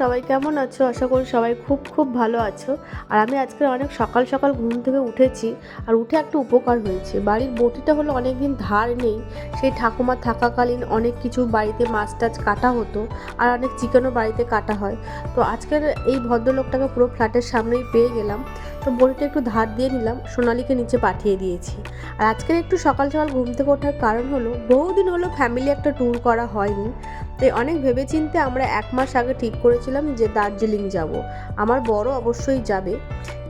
সবাই কেমন আছো? আশা করি সবাই খুব খুব ভালো আছো। আর আমি আজকে অনেক সকাল সকাল ঘুম থেকে উঠেছি আর উঠে একটা উপকার হয়েছে। বাড়ির বটিটা হলো অনেক দিন ধার নেই। সেই ঠাকুমা থাকাকালীন অনেক কিছু বাড়িতে মাছ টাছ কাটা হতো আর অনেক চিকেনও বাড়িতে কাটা হয়। তো আজকের এই ভদ্রলোকটাকে পুরো ফ্ল্যাটের সামনেই পেয়ে গেলাম। তো বটিটা একটু ধার দিয়ে নিলাম, সোনালিকে নিচে পাঠিয়ে দিয়েছি। আর আজকের একটু সকাল সকাল ঘুম থেকে ওঠার কারণ হলো, বহুদিন হলো ফ্যামিলি একটা ট্যুর করা হয়নি। তাই অনেক ভেবেচিন্তে আমরা এক মাস আগে ঠিক করেছিলাম যে দার্জিলিং যাব। আমার বড় অবশ্যই যাবে।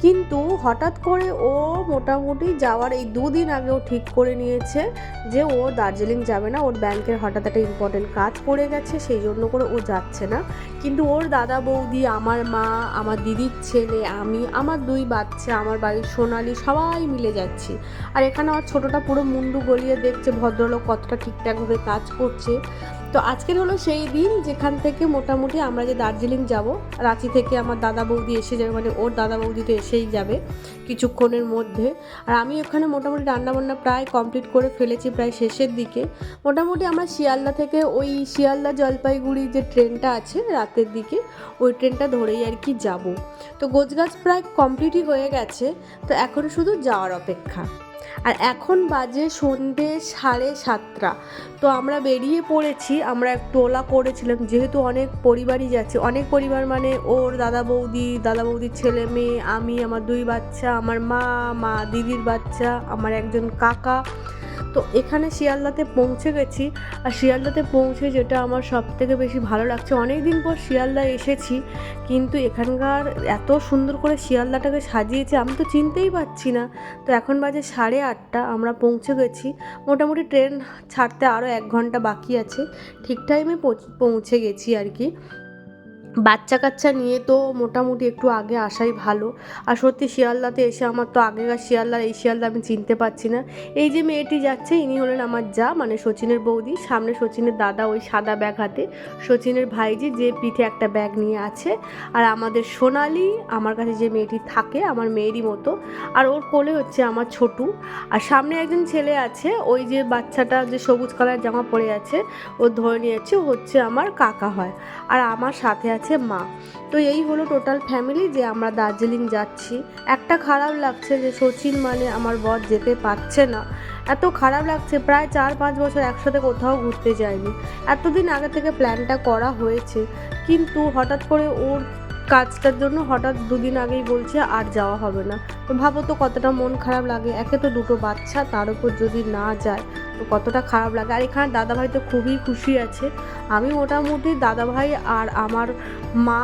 কিন্তু হঠাৎ করে ও মোটামুটি যাওয়ার এই দুদিন আগে ও ঠিক করে নিয়েছে যে ও দার্জিলিং যাবে না, ওর ব্যাংকের হঠাৎ একটা ইম্পর্টেন্ট কাজ পড়ে গেছে, সেই জন্য করে ও যাচ্ছে না। কিন্তু ওর দাদা বৌদি, আমার মা, আমার দিদির ছেলে, আমি, আমার দুই বাচ্চা, আমার বাড়ির সোনালি, সবাই মিলে যাচ্ছি। আর এখানে আমার ছোটোটা পুরো মুন্ডু গলিয়ে দেখছে, ভদ্রলোক কতটা ঠিকঠাকভাবে কাজ করছে। তো আজকের হলো সেই দিন যেখান থেকে মোটামুটি আমরা যে দার্জিলিং যাব, রাঁচি থেকে আমার দাদা বৌদি এসে যাবে মানে ওর দাদা বৌদি তো এসেই যাবে কিছুক্ষণের মধ্যে। আর আমি ওখানে মোটামুটি রান্নাবান্না প্রায় কমপ্লিট করে ফেলেছি প্রায় শেষের দিকে। মোটামুটি আমরা শিয়ালদা থেকে ওই শিয়ালদা জলপাইগুড়ি যে ট্রেনটা আছে রাতের দিকে, ওই ট্রেনটা ধরেই আর কি যাব। তো গোছগাছ প্রায় কমপ্লিটই হয়ে গেছে, তো এখন শুধু যাওয়ার অপেক্ষা। আর এখন বাজে সন্ধে সাড়ে সাতটা। তো আমরা বেরিয়ে পড়েছি, আমরা একটু ওলা করেছিলাম, যেহেতু অনেক পরিবারই যাচ্ছে। অনেক পরিবার মানে ওর দাদা বৌদি, দাদা বৌদির ছেলে মেয়ে, আমি, আমার দুই বাচ্চা, আমার মা মা দিদির বাচ্চা, আমার একজন কাকা তো এখানে শিয়ালদাতে পৌঁছে গেছি। আর শিয়ালদাতে পৌঁছে যেটা আমার সব থেকে বেশি ভালো লাগছে অনেক দিন পর শিয়ালদা এসেছি, কিন্তু এখানকার এত সুন্দর করে শিয়ালদাটাকে সাজিয়েছে, আমি তো চিনতেই পারছি না। তো এখন বাজে সাড়ে আটটা, আমরা পৌঁছে গেছি। মোটামুটি ট্রেন ছাড়তে আরও এক ঘণ্টা বাকি আছে। ঠিক টাইমে পৌঁছে গেছি আর কি। বাচ্চা কাচ্চা নিয়ে তো মোটামুটি একটু আগে আসাই ভালো। আর সত্যি শিয়ালদাতে এসে আমার তো আগেকার শিয়ালদার, এই শিয়ালদা আমি চিনতে পারছি না। এই যে মেয়েটি যাচ্ছে, ইনি হলেন আমার যা মানে সচিনের বৌদি। সামনে সচিনের দাদা ওই সাদা ব্যাগ হাতে। সচিনের ভাইজি যে পিঠে একটা ব্যাগ নিয়ে আছে। আর আমাদের সোনালি, আমার কাছে যে মেয়েটি থাকে, আমার মেয়েরই মতো। আর ওর কোলে হচ্ছে আমার ছোটু। আর সামনে একজন ছেলে আছে, ওই যে বাচ্চাটা যে সবুজ কালার জামা পরে আছে, ও ধরে নিয়েছে ও হচ্ছে আমার কাকা হয়। আর আমার সাথে আছে মা। তো এই হলো টোটাল ফ্যামিলি যে আমরা দার্জিলিং যাচ্ছি। একটা খারাপ লাগছে যে সচিন মানে আমার বর যেতে পারছে না। এত খারাপ লাগছে, প্রায় চার পাঁচ বছর একসাথে কোথাও ঘুরতে যায়নি। এতদিন আগে থেকে প্ল্যানটা করা হয়েছে। কিন্তু হঠাৎ করে ওর কাজটার জন্য হঠাৎ দুদিন আগেই বলছে আর যাওয়া হবে না। তো ভাবো তো কতটা মন খারাপ লাগে। একে তো দুটো বাচ্চা, তার উপর যদি না যায়, তো কতটা খারাপ লাগে। আর এখানে দাদাভাই তো খুবই খুশি আছে। আমি মোটামুটি দাদাভাই আর আমার মা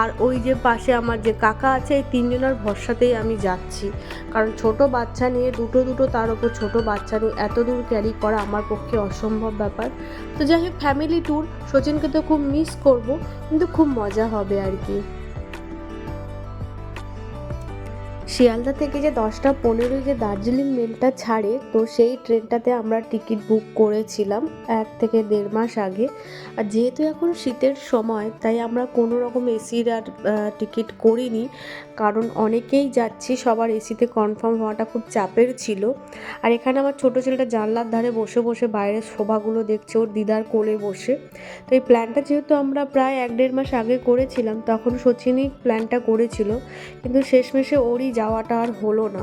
আর ওই যে পাশে আমার যে কাকা আছে, এই তিনজনের ভরসাতেই আমি যাচ্ছি। কারণ ছোট বাচ্চা নিয়ে দুটো দুটো তার ওপর ছোট বাচ্চা নিয়ে এত দূর ক্যারি করা আমার পক্ষে অসম্ভব ব্যাপার। তো যাই হোক ফ্যামিলি ট্যুর সচিনকে তো খুব মিস করব, কিন্তু খুব মজা হবে আর কি। শিয়ালদা থেকে যে দশটা পনেরোই যে দার্জিলিং মেলটা ছাড়ে, তো সেই ট্রেনটাতে আমরা টিকিট বুক করেছিলাম এক থেকে দেড় মাস আগে। আর যেহেতু এখন শীতের সময়, তাই আমরা কোনো রকম এসির আর টিকিট করিনি। কারণ অনেকেই যাচ্ছি, সবার এসিতে কনফার্ম হওয়াটা খুব চাপের ছিল। আর এখানে আমার ছোটো ছেলেটা জানলার ধারে বসে বসে বাইরের শোভাগুলো দেখছে, ওর দিদার কোলে বসে। তো এই প্ল্যানটা যেহেতু আমরা প্রায় এক দেড় মাস আগে করেছিলাম, তখন সচিনই প্ল্যানটা করেছিল। কিন্তু শেষমেশে ওরই যাওয়াটা আর হলো না।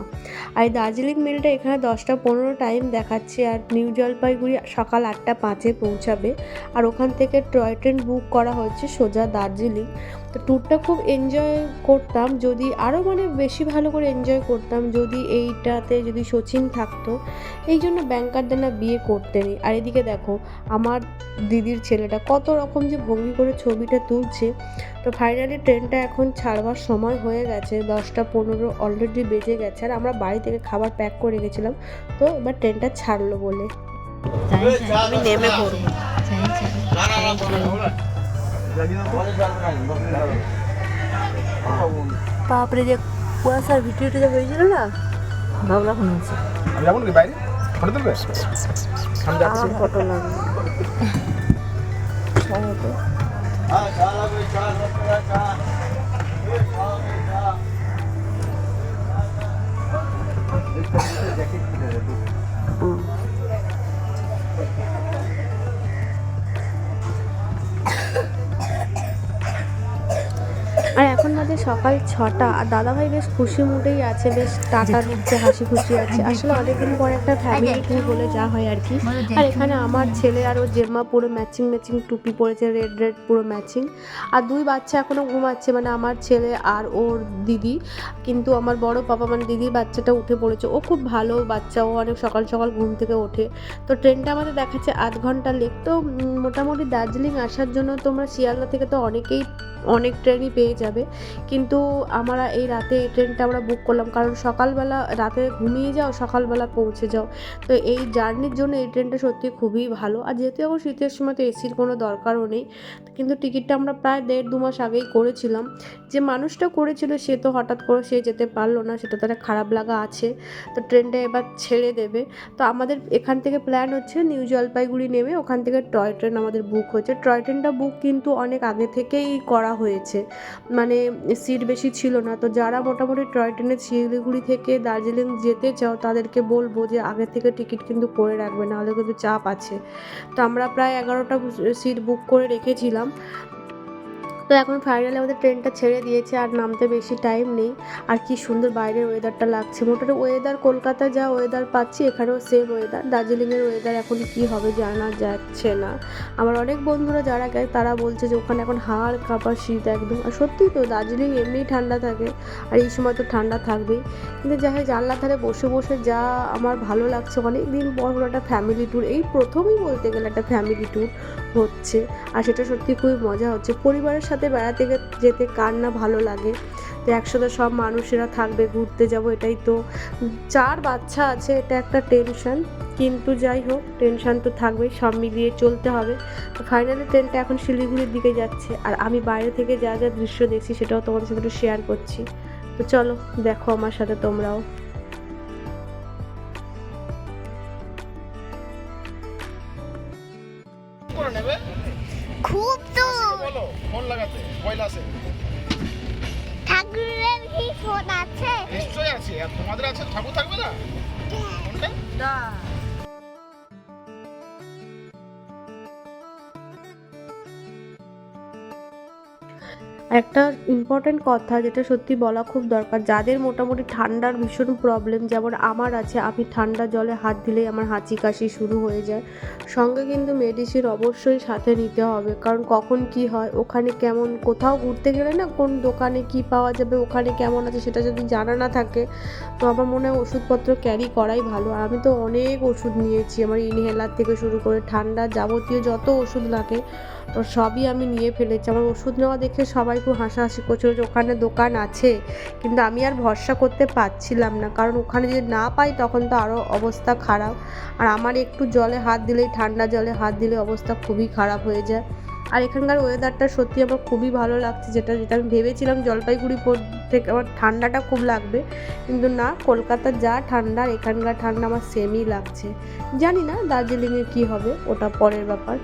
আর দার্জিলিং মেলটা এখানে দশটা পনেরো টাইম দেখাচ্ছে আর নিউ জলপাইগুড়ি সকাল আটটা পাঁচে পৌঁছাবে। আর ওখান থেকে টয় ট্রেন বুক করা হয়েছে সোজা দার্জিলিং। তো ট্যুরটা খুব এনজয় করতাম যদি আরও মানে বেশি ভালো করে এনজয় করতাম যদি এইটাতে যদি সচিন থাকতো এই জন্য ব্যাংকারদের না বিয়ে করতে নেই আর এদিকে দেখো আমার দিদির ছেলেটা কত রকম যে ভঙ্গি করে ছবিটা তুলছে তো ফাইনালি ট্রেনটা এখন ছাড়বার সময় হয়ে গেছে দশটা পনেরো অলরেডি বেজে গেছে আর আমরা বাড়ি থেকে খাবার প্যাক করে গেছিলাম তো এবার ট্রেনটা ছাড়লো বলে আমি নেমে পড়ব বাপরে যে কুয়াশার ভিডিওটা যে হয়েছিল না? ভাবনা মনে হচ্ছে আমি যাব নাকি বাইরে? ফটো তুলবে? আমি যাচ্ছি। আমার ফটো লাগবে সম্ভবত। বাজে সকাল ছটা আর দাদাভাই বেশ খুশি মুডেই আছে বেশ টাটা দিচ্ছে হাসি খুশি আছে। আসলে অনেকদিন পর একটা ফ্যামিলি ট্যুর বলে যা হয় আর কি। আর এখানে আমার ছেলে আর ওর জেম্মা পুরো ম্যাচিং ম্যাচিং টুপি পরেছে রেড রেড পুরো ম্যাচিং আর দুই বাচ্চা এখনও ঘুমাচ্ছে মানে আমার ছেলে আর ওর দিদি। কিন্তু আমার বড় পাপা মানে দিদির বাচ্চাটা উঠে পড়েছে। ও খুব ভালো বাচ্চা ও অনেক সকাল সকাল ঘুম থেকে ওঠে। তো ট্রেনটা আমাদের দেখাচ্ছে আধ ঘণ্টা লেট। তো মোটামুটি দার্জিলিং আসার জন্য তোমরা শিয়ালদা থেকে তো অনেকেই অনেক ট্রেনই পেয়ে যাবে। কিন্তু আমরা এই রাতে এই ট্রেনটা আমরা বুক করলাম। কারণ সকালবেলা রাতে ঘুমিয়ে যাও, সকালবেলা পৌঁছে যাও। তো এই জার্নির জন্য এই ট্রেনটা সত্যি খুবই ভালো। আর যেহেতু এখন শীতের সময়, তো এসির কোনো দরকারও নেই। কিন্তু টিকিটটা আমরা প্রায় দেড় দু মাস আগেই করেছিলাম। যে মানুষটা করেছিল, সে তো হঠাৎ করে সে যেতে পারল না। সেটা তার খারাপ লাগা আছে। তো ট্রেনটা এবার ছেড়ে দেবে। তো আমাদের এখান থেকে প্ল্যান হচ্ছে নিউ জলপাইগুড়ি নেমে ওখান থেকে টয় ট্রেন আমাদের বুক হচ্ছে। টয় ট্রেনটা বুক কিন্তু অনেক আগে থেকেই করা হয়েছে। মানে সিট বেশি ছিল না। তো যারা মোটামুটি টয় ট্রেনে শিলিগুড়ি থেকে দার্জিলিং যেতে চাও, তাদেরকে বলব যে আগে থেকে টিকিট কিন্তু করে রাখবে, নাহলে কিন্তু চাপ আছে। তো আমরা প্রায় এগারোটা সিট বুক করে রেখেছিলাম। তো এখন ফাইনালি আমাদের ট্রেনটা ছেড়ে দিয়েছে আর নামতে বেশি টাইম নেই। আর কি সুন্দর বাইরের ওয়েদারটা লাগছে। মোটামুটি ওয়েদার কলকাতা যা ওয়েদার পাচ্ছি, এখানেও সেম ওয়েদার দার্জিলিংয়ের ওয়েদার এখন কি হবে জানা যাচ্ছে না। আমার অনেক বন্ধুরা যারা গেছে, তারা বলছে যে ওখানে এখন হাড় কাঁপা শীত একদম। আর সত্যিই তো, দার্জিলিং এমনিই ঠান্ডা থাকে আর এই সময় তো ঠান্ডা থাকবেই। কিন্তু যাই হোক, জানলার ধারে বসে বসে যা আমার ভালো লাগছে অনেক দিন পর একটা ফ্যামিলি ট্যুর এই প্রথমেই বলতে গেলে একটা ফ্যামিলি ট্যুর হচ্ছে। আর সেটা সত্যি খুবই মজা হচ্ছে। পরিবারের সাথে বেড়াতে যেতে কার না ভালো লাগে? তো একসাথে সব মানুষেরা থাকবে, ঘুরতে যাব এটাই তো। চার বাচ্চা আছে, এটা একটা টেনশন কিন্তু যাই হোক টেনশন তো থাকবেই, সব মিলিয়ে চলতে হবে। তো ফাইনালি ট্রেনটা এখন শিলিগুড়ির দিকে যাচ্ছে। আর আমি বাইরে থেকে যা যা দৃশ্য দেখছি, সেটাও তোমাদের সাথে একটু শেয়ার করছি। তো চলো, দেখো আমার সাথে তোমরাও। 갑니다. একটা ইম্পর্ট্যান্ট কথা যেটা সত্যি বলা খুব দরকার। যাদের মোটামুটি ঠান্ডার ভীষণ প্রবলেম যেমন আমার আছে, আমি ঠান্ডা জলে হাত দিলেই আমার হাঁচি কাশি শুরু হয়ে যায়। সঙ্গে কিন্তু মেডিসিন অবশ্যই সাথে নিতে হবে, কারণ কখন কি হয়, ওখানে কেমন, কোথাও ঘুরতে গেলে না কোন দোকানে কি পাওয়া যাবে, ওখানে কেমন আছে সেটা যদি জানা না থাকে, তো আমার মনে হয় ওষুধপত্র ক্যারি করাই ভালো। আর আমি তো অনেক ওষুধ নিয়েছি, আমার ইনহেলার থেকে শুরু করে ঠান্ডা যাবতীয় যত ওষুধ লাগে তো সবই আমি নিয়ে ফেলেছি। আমার ওষুধ নেওয়া দেখে সবাই খুব হাসাহাসি করছিল যে ওখানে দোকান আছে, কিন্তু আমি আর ভরসা করতে পারছিলাম না। কারণ ওখানে যদি না পাই তখন তো আরও অবস্থা খারাপ। আর আমার একটু জলে হাত দিলেই, ঠান্ডা জলে হাত দিলে অবস্থা খুবই খারাপ হয়ে যায়। আর এখানকার ওয়েদারটা সত্যি আমার খুবই ভালো লাগছে, যেটা যেটা আমি ভেবেছিলাম জলপাইগুড়ি থেকে আমার ঠান্ডাটা খুব লাগবে। কিন্তু না কলকাতার যা ঠান্ডা, এখানকার ঠান্ডা আমার সেমই লাগছে। জানি না দার্জিলিংয়ে কী হবে, ওটা পরের ব্যাপার।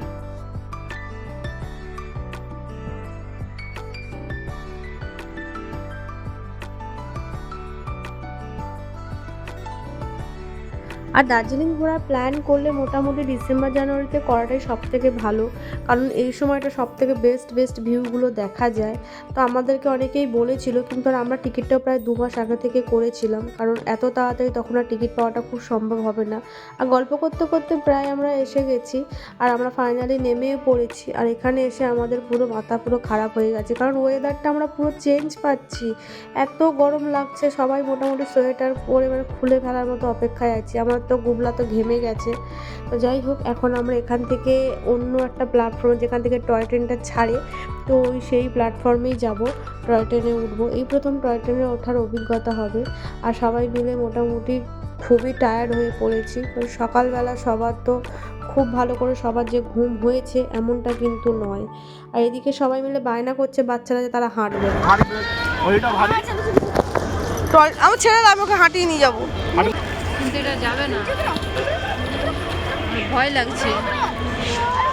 আর দার্জিলিং ঘোরার প্ল্যান করলে মোটামুটি ডিসেম্বর জানুয়ারিতে করাটাই সব থেকে ভালো। কারণ এই সময়টা সব থেকে বেস্ট বেস্ট ভিউগুলো দেখা যায়। তো আমাদেরকে অনেকেই বলেছিল, কিন্তু আর আমরা টিকিটটাও প্রায় দু মাস আগে থেকে করেছিলাম। কারণ এত তাড়াতাড়ি তখন আর টিকিট পাওয়াটা খুব সম্ভব হবে না। আর গল্প করতে করতে প্রায় আমরা এসে গেছি। আর আমরা ফাইনালি নেমেও পড়েছি। আর এখানে এসে আমাদের পুরো মাথা পুরো খারাপ হয়ে গেছে। কারণ ওয়েদারটা আমরা পুরো চেঞ্জ পাচ্ছি। এত গরম লাগছে, সবাই মোটামুটি সোয়েটার পরে মানে খুলে ফেলার মতো অপেক্ষায় আছি। আমার তো গুবলা তো ঘেমে গেছে। তো যাই হোক এখন আমরা এখান থেকে অন্য একটা প্ল্যাটফর্ম যেখান থেকে টয় ট্রেনটা ছাড়ে তো ওই সেই প্ল্যাটফর্মেই যাব টয় ট্রেনে উঠবো। এই প্রথম টয় ট্রেনে ওঠার অভিজ্ঞতা হবে আর সবাই মিলে মোটামুটি খুবই টায়ার্ড হয়ে পড়েছি। সকালবেলা সবার তো খুব ভালো করে সবার যে ঘুম হয়েছে এমনটা কিন্তু নয়। আর এদিকে সবাই মিলে বায়না করছে বাচ্চারা যে তারা হাঁটবে আমার ছেড়ে আমি ওকে হাঁটিয়ে নিয়ে যাব। কিন্তু এটা যাবে না। ভয় লাগছে।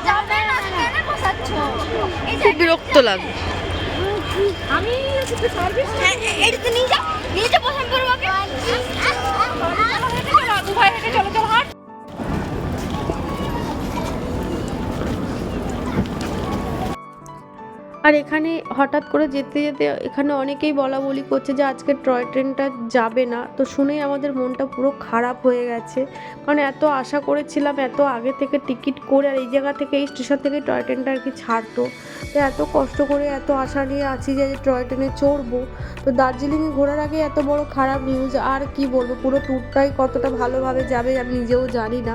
যাবে না কেন বসাচ্ছ এই খুব বিরক্ত লাগে আমি এটাতে নিয়ে যাও নিয়ে যাও পছন্দ করব ভাই হেঁটে চলো চলো হাট। আর এখানে হঠাৎ করে যেতে যেতে এখানে অনেকেই বলা বলি করছে যে আজকে টয় ট্রেনটা যাবে না। তো শুনেই আমাদের মনটা পুরো খারাপ হয়ে গেছে। কারণ এত আশা করেছিলাম, এত আগে থেকে টিকিট করে আর এই জায়গা থেকে এই স্টেশন থেকে টয় ট্রেনটা আর কি ছাড়তো। তো এত কষ্ট করে, এত আশা নিয়ে আছি যে টয় ট্রেনে চড়বো। তো দার্জিলিংয়ে ঘোরার আগে এত বড় খারাপ নিউজ আর কি বলব? পুরো ট্যুরটাই কতটা ভালোভাবে যাবে আমি নিজেও জানি না।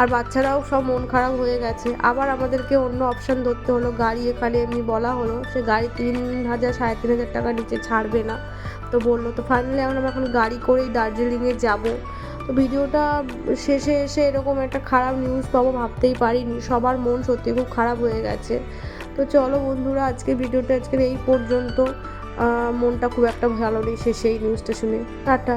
আর বাচ্চারাও সব মন খারাপ হয়ে গেছে। আবার আমাদেরকে অন্য অপশান ধরতে হলো, গাড়ি এখানে এমনি বলা হলো। সে গাড়ি তিন হাজার, সাড়ে তিন হাজার টাকা নিচে ছাড়বে না। তো বলল, তো ফাইনালি আমরা এখন গাড়ি করেই দার্জিলিংয়ে যাব। তো ভিডিওটা শেষে এসে এরকম একটা খারাপ নিউজ পাবো ভাবতেই পারিনি। সবার মন সত্যি খুব খারাপ হয়ে গেছে। তো চলো বন্ধুরা আজকে ভিডিওটা আজকের এই পর্যন্ত। মনটা খুব একটা ভালো নেই শেষে এই নিউজটা শুনে। টাটা।